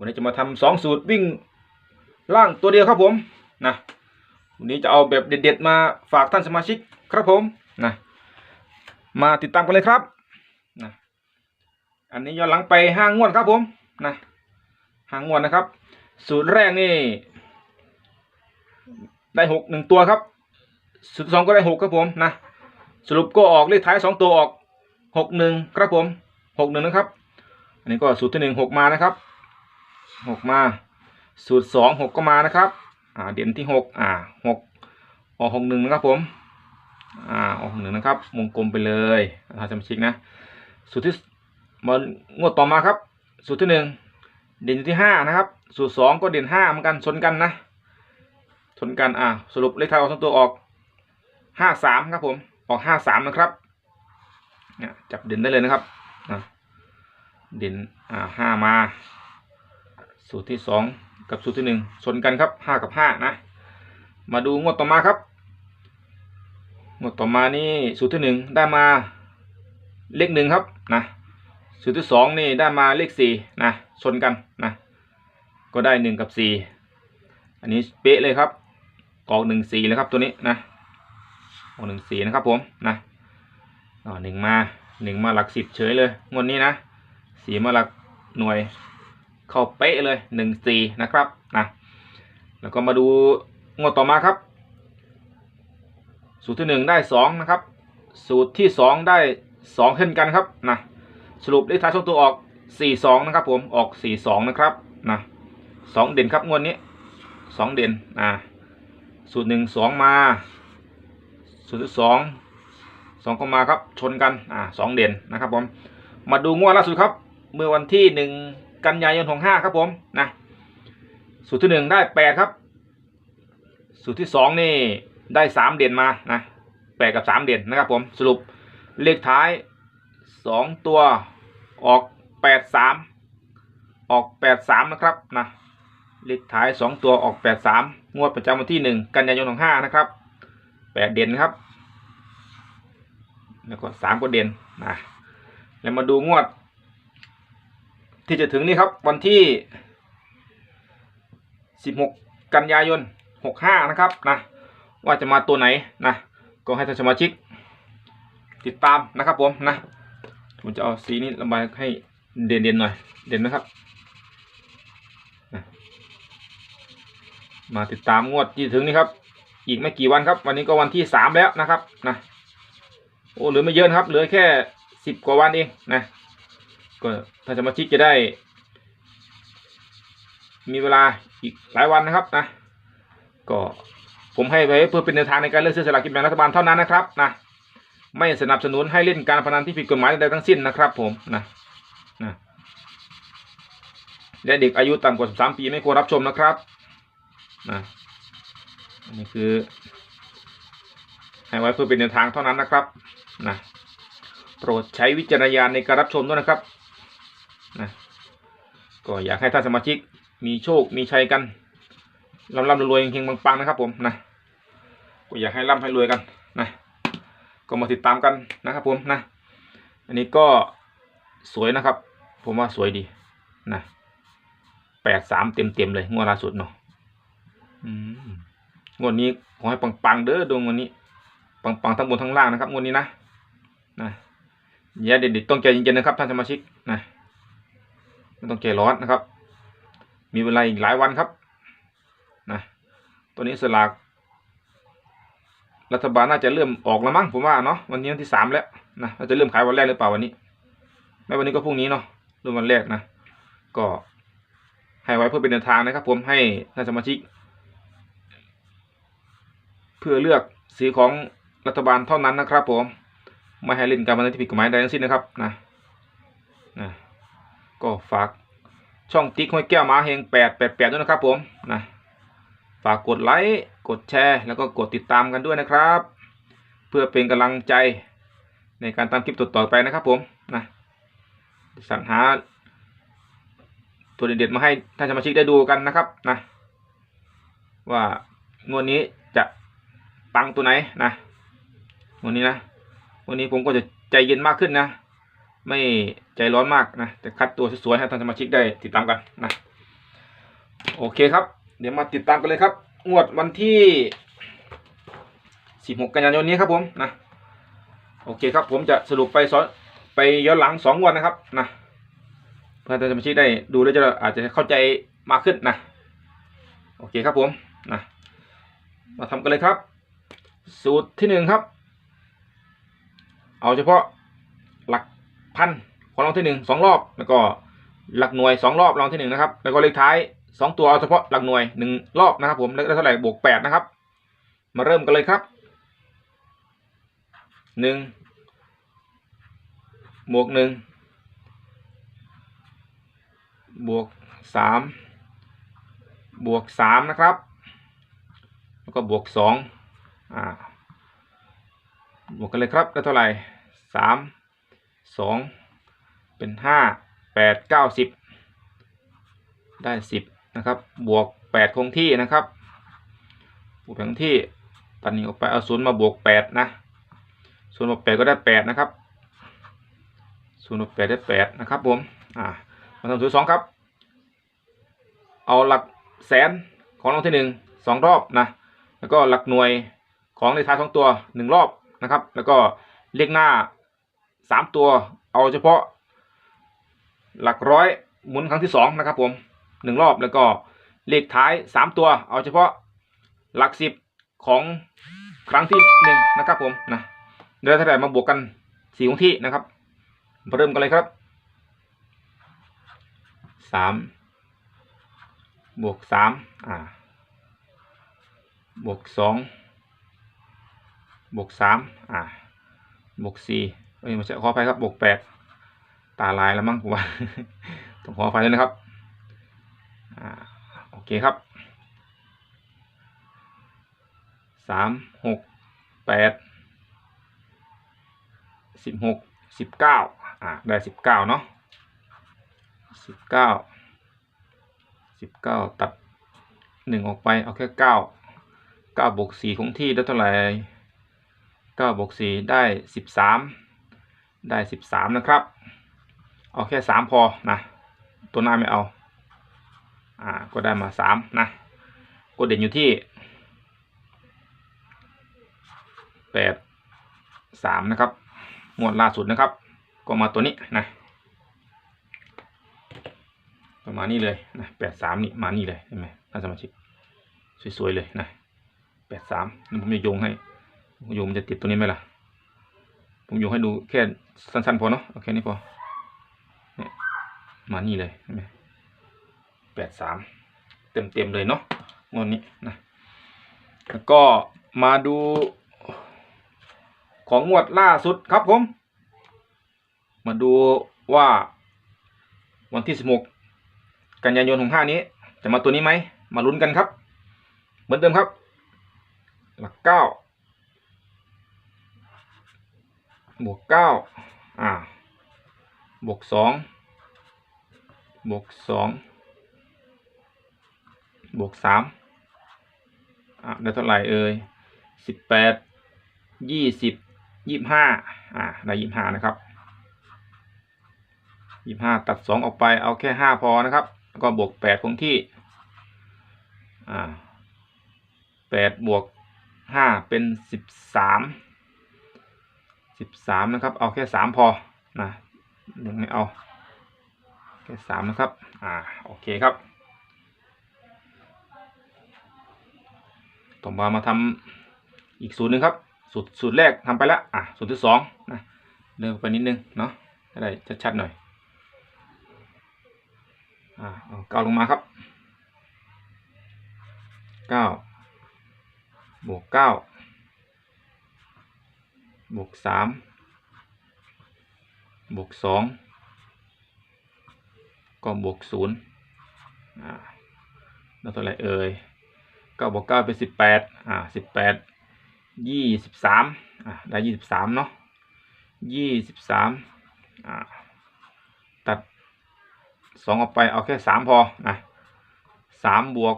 วันนี้จะมาทำสองสูตรวิ่งล่างตัวเดียวครับผมนะวันนี้จะเอาแบบเด็ดๆมาฝากท่านสมาชิกครับผมนะมาติดตามกันเลยครับนะอันนี้ย้อนหลังไปห้างงวดครับผมนะห้างงวดนะครับ สูตรแรกนี่ ได้หกหนึ่งตัวครับ สูตรสองก็ได้หกครับผมนะสรุปก็ออกเลขท้ายสองตัวออกหกหนึ่งครับผมหกหนึ่งนะครับ อันนี้ก็สูตรที่หนึ่งหกมานะครับ หกมา สูตรสองหกก็มานะครับ อ่า เด่นที่หกอ่าหกออกหกหนึ่งนะครับผม อ่า ออกหนึ่งนะครับ วงกลมไปเลยถ้าจำชิกนะ สูตรที่มางวดต่อมาครับ สูตรที่หนึ่งเด่นที่ห้านะครับ สูตรสองก็เด่นห้าเหมือนกันชนกันนะชนกัน อ่า สรุปเลขท้ายออกสองตัวออกห้าสามครับผม ออกห้าสามนะครับเนี่ยจับเด่นได้เลยนะครับ เด่น อ่าห้ามา สูตรที่สองกับสูตรที่หนึ่งชนกันครับห้ากับห้านะ มาดูงวดต่อมาครับ งวดต่อมานี่สูตรที่หนึ่งได้มาเลขหนึ่งครับนะสูตรที่สองนี่ได้มาเลขสี่นะชนกันนะก็ได้หนึ่งกับสี่อันนี้เป๊ะเลยครับออกหนึ่งสี่เลยครับตัวนี้นะออกหนึ่งสี่นะครับผมนะหนึ่งมาหนึ่งมาหลักสิบเฉยเลยงวดนี้นะสี่มาหลักหน่วย เข้าเป๊ะเลยหนึ่งสี่นะครับนะแล้วก็มาดูงวดต่อมาครับ สูตรที่หนึ่งได้สองนะครับ สูตรที่สองได้สองเช่นกันครับนะสรุปเลขท้ายสองตัวออกสี่สองนะครับ ผมออกสี่สองนะครับนะสองเด่นครับงวดนี้สองเด่นอ่าสูตรหนึ่งสองมา สูตรที่สองสองก็มาครับชนกันอ่าสองเด่นนะครับผมมาดูงวดล่าสุดครับ เมื่อวันที่หนึ่ง กันยายนของห้าครับผมนะสูตรที่หนึ่งได้แปดครับ สูตรที่สองนี่ได้สามเด่นมานะแปดกับสามเด่นนะครับผมสรุปเลขท้ายสองตัวออกแปดสามออกแปดสามนะครับนะเลขท้ายสองตัวออกแปดสามงวดประจำวันที่หนึ่งกันยายนของห้านะครับแปดเด่นครับ แล้วก็สามก็เด่นนะแล้วมาดูงวด ที่จะถึงนี่ครับวันที่ 16 กันยายน 65 นะครับนะว่าจะมาตัวไหนนะก็ให้ท่านสมาชิก ติดตามนะครับผมนะผมจะเอาสีนี้ระบายให้เด่นๆหน่อย เด่นนะครับมาติดตามงวดที่ถึงนี่ครับ อีกไม่กี่วันครับ วันนี้ก็วันที่3แล้วนะครับนะโอ้เหลือไม่เยอะนะครับ เหลือแค่10กว่าวันเองนะ ก็ท่านสมาชิกจะได้ มีเวลาอีกหลายวันนะครับนะ ก็ผมให้ไว้เพื่อเป็นแนวทางในการเลือกซื้อสลากกินแบ่งรัฐบาลเท่านั้นนะครับนะไม่สนับสนุนให้เล่นการพนันที่ผิดกฎหมายใดทั้งสิ้นนะครับ ผมนะนะและเด็กอายุต่ำกว่า 13 ปีไม่ควรรับชมนะครับนะอันนี้คือ ให้ไว้เพื่อเป็นแนวทางเท่านั้นนะครับนะโปรดใช้วิจารณญาณในการรับชมด้วยนะครับ นะก็อยากให้ท่านสมาชิกมีโชคมีชัยกันร่ำร่ำรวยเฮงๆปังๆนะครับ ผมนะก็อยากให้ร่ำให้รวยกันนะก็มาติดตามกันนะครับ ผมนะ อันนี้ก็สวยนะครับ ผมว่าสวยดีนะแปดสามเต็มๆเลยงวดล่าสุดเนาะอืมงวดนี้ขอให้ปังๆเด้อดวงวันนี้ปังๆทั้งบนทั้งล่างนะครับงวดนี้นะนะอย่าเด็ดๆต้องใจเย็นๆนะครับท่านสมาชิกนะ ไม่ต้องใจร้อนนะครับ มีเวลาอีกหลายวันครับนะตัวนี้สลาก รัฐบาลน่าจะเริ่มออกแล้วมั้งผมว่าเนาะวันนี้วันที่สามแล้วนะน่าจะเริ่มขายวันแรกหรือเปล่าวันนี้ไม่วันนี้ก็พรุ่งนี้เนาะเริ่มวันแรกนะ ก็ให้ไว้เพื่อเป็นแนวทางนะครับ ผมให้ท่านสมาชิก เพื่อเลือกสีของรัฐบาลเท่านั้นนะครับ ผมไม่ให้เล่นการพนันที่ผิดกฎหมายใดทั้งสิ้นนะครับนะนะ ก็ฝากช่องติ๊กห้อยแก้วหมาเฮงแปดแปดแปดด้วยนะครับผมนะฝากกดไลค์กดแชร์ แล้วก็กดติดตามกันด้วยนะครับ เพื่อเป็นกำลังใจในการตามคลิปต่อๆไปนะครับผมนะสรรหาตัวเด็ดๆมาให้ท่านสมาชิกได้ดูกันนะครับนะว่างวดนี้จะปังตัวไหนนะงวดนี้นะวันนี้ผมก็จะใจเย็นมากขึ้นนะ ไม่ใจร้อนมากนะแต่คัดตัวสวยๆให้ท่านสมาชิกได้ติดตามกันนะโอเคครับ เดี๋ยวมาติดตามกันเลยครับ งวดวันที่ 16 กันยายนนี้ครับผมนะโอเคครับ ผมจะสรุปไปสอนไปย้อนหลังสองวันนะครับนะเพื่อท่านสมาชิกได้ดูแล้วจะอาจจะเข้าใจมากขึ้นนะโอเคครับผมนะมาทำกันเลยครับ สูตรที่หนึ่งครับ เอาเฉพาะ พันของรางวัลที่หนึ่งสองรอบ แล้วก็หลักหน่วยสองรอบรางวัลที่หนึ่งนะครับ แล้วก็เลขท้ายสองตัวเอาเฉพาะหลักหน่วยหนึ่งรอบนะครับ ผมแล้วได้เท่าไหร่บวกแปดนะครับ มาเริ่มกันเลยครับหนึ่งบวกหนึ่งบวกสามบวกสามนะครับ แล้วก็บวกสองอ่าบวกกันเลยครับได้เท่าไหร่สาม สองเป็นห้าแปดเก้าสิบได้สิบนะครับ บวกแปดคงที่นะครับบวกแปดคงที่ตัดนี้ออกไปเอาศูนย์มาบวกแปดนะศูนย์บวกแปดก็ได้แปดนะครับศูนย์บวกแปดได้แปดนะครับผมอ่ามาทำสูตรสองครับ เอาหลักแสนของรางวัลที่หนึ่งสองรอบนะแล้วก็หลักหน่วยของในท้ายสองตัวหนึ่งรอบนะครับ แล้วก็เลขหน้า สามตัวเอาเฉพาะ หลักร้อยหมุนครั้งที่สองนะครับผมหนึ่งรอบแล้วก็เลขท้ายสามตัว เอาเฉพาะหลักสิบของครั้งที่หนึ่งนะครับผมนะเดี๋ยวถ้าได้มาบวกกันสี่ของที่นะครับเริ่มกันเลยครับสามบวกสามอ่าบวกสองบวกสามอ่าบวกสี่ เอ้ยไม่ใช่ขออภัยครับบวกแปดตาลายแล้วมั้งผมว่าต้องขออภัยด้วยนะครับอ่าโอเคครับสามหกแปดสิบหกสิบเก้าอ่าได้สิบเก้าเนาะสิบเก้าสิบเก้าตัดหนึ่งออกไปเอาแค่เก้าเก้าบวกสี่คงที่ได้เท่าไหร่เก้าบวกสี่ได้สิบสาม ได้สิบสามนะครับ เอาแค่สามพอนะ ตัวหน้าไม่เอา อ่า ก็ได้มาสามนะก็เด่นอยู่ที่แปดสามนะครับงวดล่าสุดนะครับ ก็มาตัวนี้นะประมาณนี้เลยนะแปดสามนี่มานี่เลยเห็นไหมท่านสมาชิกสวยๆเลยนะแปดสามผมจะโยงให้โยงมันจะติดตัวนี้ไหมล่ะ ผมยงให้ดูแค่สั้นๆพอเนาะโอเคนี้พอเนี่ยมานี่เลยแปดสามเต็มๆเลยเนาะงวดนี้นะแล้วก็มาดู ของงวดล่าสุดครับผม มาดูว่าวันที่สิบหกกันยายนของห้านี้ จะมาตัวนี้ไหม มาลุ้นกันครับ เหมือนเดิมครับ หลักเก้า บวกเก้าอ่าบวกสองบวกสองบวกสามอ่าได้เท่าไหร่เอ่ยสิบแปดยี่สิบยี่ห้าอ่าได้ยี่ห้านะครับยี่ห้าตัดสองออกไปเอาแค่ห้าพอนะครับ แล้วก็บวกแปดคงที่อ่าแปดบวกห้าเป็นสิบสาม สิบสามนะครับ เอาแค่สามพอนะยังไม่เอาแค่สามนะครับ อ่า โอเคครับ ต่อมามาทำอีกสูตรหนึ่งครับ สูตรสูตรแรกทำไปแล้ว อะ สูตรที่สองนะเริ่มไปนิดนึงเนาะจะได้ชัดๆหน่อย อ่าเอาเก้าลงมาครับเก้าบวกเก้า บวกสามบวกสองก็บวกศูนย์อ่าแล้วเท่าไรเอ่ยเก้าบวกเก้าเป็นสิบแปดอ่าสิบแปดยี่สิบสามอ่าได้ยี่สิบสามเนาะยี่สิบสามอ่าตัดสองออกไปเอาแค่สามพอนะสามบวก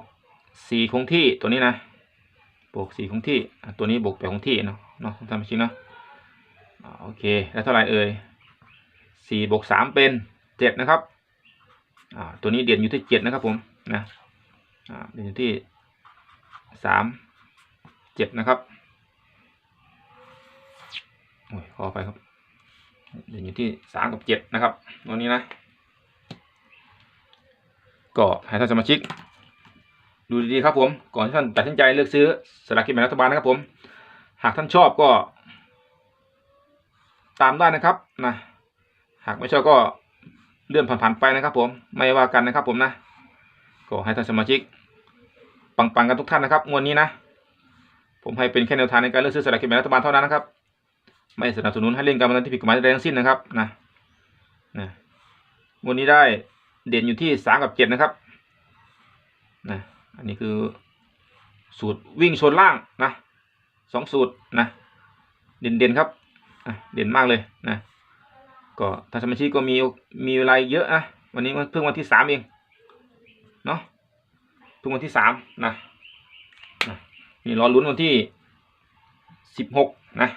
สี่คงที่ตัวนี้นะบวกสี่คงที่ตัวนี้บวกแปดคงที่เนาะเนาะทำชิงเนาะ โอเค แล้วเท่าไหร่เอ่ยสี่บวกสามเป็นเจ็ดนะครับตัวนี้เด่นอยู่ที่เจ็ดนะครับผมนะเด่นอยู่ที่สามเจ็ดนะครับโอ้ยขอไปครับเด่นอยู่ที่สามกับเจ็ดนะครับตัวนี้นะก็ให้ท่านสมาชิก ดูดีๆครับผม ก่อนที่ท่านตัดสินใจเลือกซื้อสลากกินแบ่งรัฐบาลนะครับผม หากท่านชอบก็ ตามได้นะครับนะหากไม่ชอบก็เลื่อนผ่านๆไปนะครับ ผมไม่ว่ากันนะครับ ผมนะก็ให้ท่านสมาชิก ปังๆกันทุกท่านนะครับงวดนี้นะ ผมให้เป็นแค่แนวทางในการเลือกซื้อสลากกินแบ่งรัฐบาลเท่านั้นนะครับ ไม่สนับสนุนให้เล่นการพนันที่ผิดกฎหมายใดทั้งสิ้นนะครับนะนะงวดนนี้ได้เด่นอยู่ที่สามกับเจ็ดนะครับนะอันนี้คือสูตรวิ่งชนล่างนะสองสูตรนะเด่นๆครับ อะเด่นมากเลยนะก็ท่านสมาชิกก็มีมีเวลาเยอะนะวันนี้เพิ่งวันที่สามเองเนาะเพิ่งวันที่สามนะนี่รอลุ้นวันที่สิบหกนะ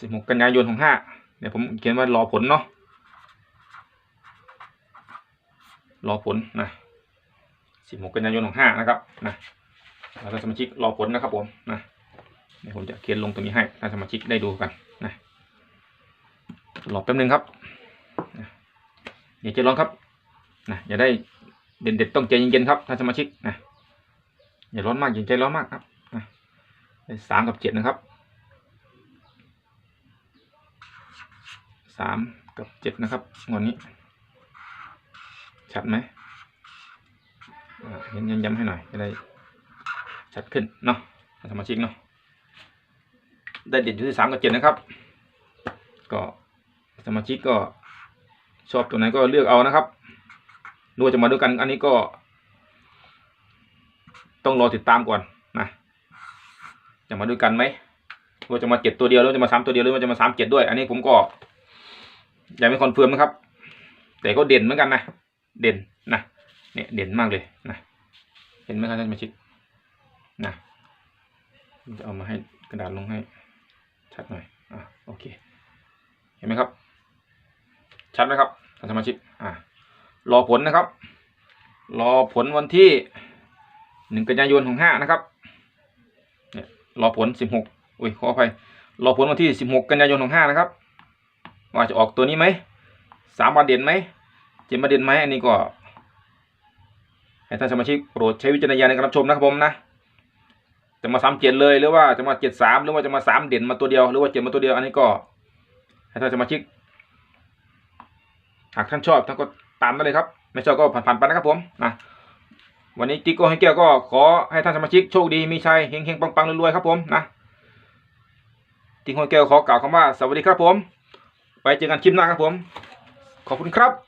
สิบหกกันยายนของห้าเดี๋ยวผมเขียนว่ารอผลเนาะรอผลนะสิบหกกันยายนของห้านะครับนะแล้วท่านสมาชิกรอผลนะครับผมนะ เดี๋ยวผมจะเขียนลงตรงนี้ให้ท่านสมาชิกได้ดูกันนะรอแป๊บนึงครับนะอย่าใจร้อนครับนะอย่าได้เด่นเด็ดๆต้องใจเย็นๆครับท่านสมาชิกนะอย่าร้อนมากอย่าใจร้อนมากครับนะสามกับเจ็ดนะครับสามกับเจ็ดนะครับงวดนี้ ชัดไหมอ่าเน้นย้ำๆให้หน่อยจะได้ชัดขึ้นเนาะท่านสมาชิกเนาะ ได้เด่นอยู่ที่สามกับเจ็ดนะครับ ก็สมาชิกก็ชอบตัวไหนก็เลือกเอานะครับดูว่าจะมาด้วยกันอันนี้ก็ ต้องรอติดตามก่อนนะจะมาด้วยกันไหมว่าจะมาเจ็ดตัวเดียวหรือจะมาสามตัวเดียวหรือว่าจะมาสามเจ็ดด้วย อันนี้ผมก็ยังไม่คอนเฟิร์มนะครับ แต่ก็เด่นเหมือนกันนะเด่นนะเนี่ยเด่นมากเลยนะเห็นไหมครับท่านสมาชิกนะจะเอามาให้กระดาษลงให้ ชัดหน่อยอะโอเค เห็นไหมครับ ชัดไหมครับท่านสมาชิกอะรอผลนะครับ รอผลวันที่หนึ่งกันยายนของห้านะครับเนี่ยรอผลสิบหกอุ้ยขออภัยรอผลวันที่สิบหกกันยายนของห้านะครับว่าจะออกตัวนี้ไหมสามวันเด่นไหมเจ็ดมาเด่นไหมอันนี้ก็ให้ท่านสมาชิกโปรดใช้วิจารณญาณในการรับชมนะครับผมนะ จะมาสามเจ็ดเลยหรือว่าจะมาเจ็ดสามหรือว่าจะมาสามเด่นมาตัวเดียวหรือว่าเจ็ดมาตัวเดียวอันนี้ก็ให้ท่านสมาชิกหากท่านชอบท่านก็ตามได้เลยครับ ไม่ชอบก็ผ่านๆไปนะครับผมนะวันนี้ติ๊กโก้ให้แก้วก็ขอให้ท่านสมาชิกโชคดีมีชัยเฮงๆปังๆรวยๆครับผมนะติ๊กโก้ให้แก้วขอกล่าวคำว่าสวัสดีครับผม ไปเจอกันคลิปหน้าครับผม ขอบคุณครับ